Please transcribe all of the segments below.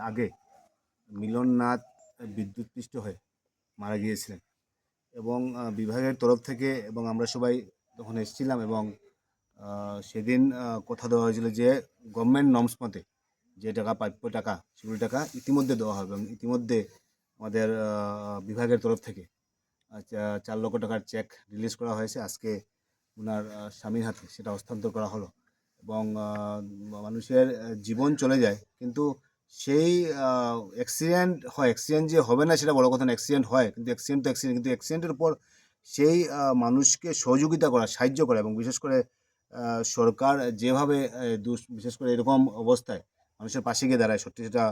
আগে মিলননাথ বিদ্যুৎপৃষ্ট হয়ে মারা গিয়েছিলেন। এবং বিভাগের তরফ থেকে এবং আমরা সবাই তখন এসেছিলাম এবং সেদিন কথা দেওয়া হয়েছিল যে গভর্নমেন্ট নর্মস মতে যে টাকা, প্রাপ্য টাকা, সেগুলো টাকা ইতিমধ্যে দেওয়া হবে এবং ইতিমধ্যে আমাদের বিভাগের তরফ থেকে চার লক্ষ টাকার চেক রিলিজ করা হয়েছে। আজকে ওনার স্বামীর হাতে সেটা হস্তান্তর করা হলো। এবং মানুষের জীবন চলে যায়। কিন্তু সেই অ্যাক্সিডেন্ট হয় অ্যাক্সিডেন্ট যে হবে না সেটা বড় কথা না অ্যাক্সিডেন্ট হয়, কিন্তু অ্যাক্সিডেন্ট তো অ্যাক্সিডেন্ট কিন্তু অ্যাক্সিডেন্টের উপর সেই মানুষকে সহযোগিতা করা, সাহায্য করা এবং বিশেষ করে সরকার যেভাবে বিশেষ করে এরকম অবস্থায় মানুষের পাশে গিয়ে দাঁড়ায়, সত্যি সেটা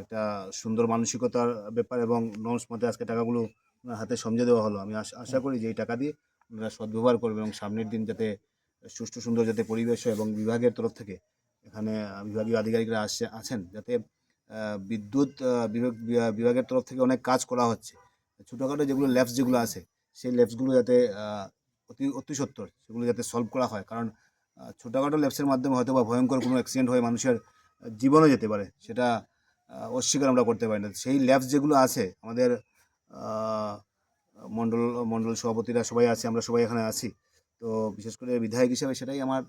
একটা সুন্দর মানসিকতার ব্যাপার এবং নর্মস মতে আজকে টাকাগুলো হাতে সমঝে দেওয়া হলো। আমি আশা করি যে এই টাকা দিয়ে ওনারা সদ্ব্যবহার করবে এবং সামনের দিন যাতে সুষ্ঠু সুন্দর যাতে পরিবেশ হয় এবং বিভাগের তরফ থেকে এখানে বিভাগীয় আধিকারিকরা আসছে আছেন যাতে বিদ্যুৎ বিভাগ বিভাগের তরফ থেকে অনেক কাজ করা হচ্ছে। ছোটোখাটো যেগুলো ল্যাবস যেগুলো আছে, সেই ল্যাবসগুলো যাতে অতি অতি সত্তর, সেগুলো যাতে সলভ করা হয়। কারণ ছোটোখাটো ল্যাবসের মাধ্যমে হয়তো বা ভয়ঙ্কর কোনো অ্যাক্সিডেন্ট হয়ে মানুষের জীবনও যেতে পারে, সেটা অস্বীকার আমরা করতে পারি না। সেই ল্যাবস যেগুলো আছে, আমাদের মণ্ডল মণ্ডল সভাপতিরা সবাই আছে, আমরা সবাই এখানে আছি। তো বিশেষ করে বিধায়ক হিসেবে সেটাই আমার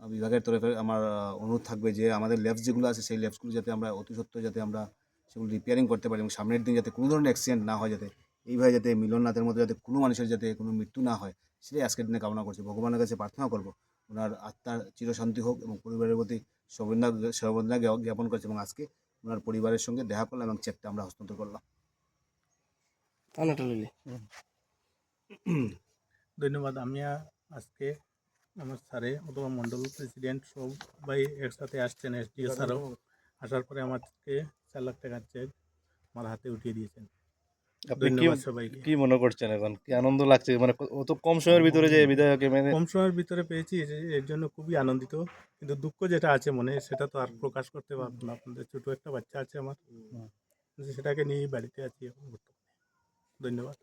বিভাগের তরফে আমার অনুরোধ থাকবে যে আমাদের ল্যাবস যেগুলো আছে সেই ল্যাবসগুলো যাতে আমরা অতি সত্ত্বর যাতে আমরা সেগুলো রিপেয়ারিং করতে পারি এবং সামনের দিন যাতে কোনো ধরনের অ্যাক্সিডেন্ট না হয় যাতে এইভাবে যাতে মিলননাথের মতো যাতে কোনো মানুষের যাতে কোনো মৃত্যু না হয় সেটাই আজকের দিনে কামনা করছি। ভগবানের কাছে প্রার্থনা করব ওনার আত্মার চিরশান্তি হোক এবং পরিবারের প্রতি সর্বদা সর্বদা জ্ঞাপন করছে এবং আজকে ওনার পরিবারের সঙ্গে দেখা করলাম এবং চেকটা আমরা হস্তান্তর করলাম। ধন্যবাদ আমি আজকে আমার স্যারে অথবা মন্ডল প্রেসিডেন্ট সবাই একসাথে আসছেন এস এসডিও স্যারও। আসার পরে আমাকে চার লাখ টাকার চেক আমার হাতে উঠিয়ে দিয়েছেন। কি মনে করছেন এখন? কি আনন্দ লাগছে? মানে অত কম সময়ের ভিতরে যে বিধায়ককে মেনে কম সময়ের ভিতরে পেয়েছি এর জন্য খুবই আনন্দিত। কিন্তু দুঃখ যেটা আছে মনে সেটা তো আর প্রকাশ করতে পারব না। আপনাদের ছোটো একটা বাচ্চা আছে আমার। সেটাকে নিয়েই বাড়িতে আছি এখন ধন্যবাদ।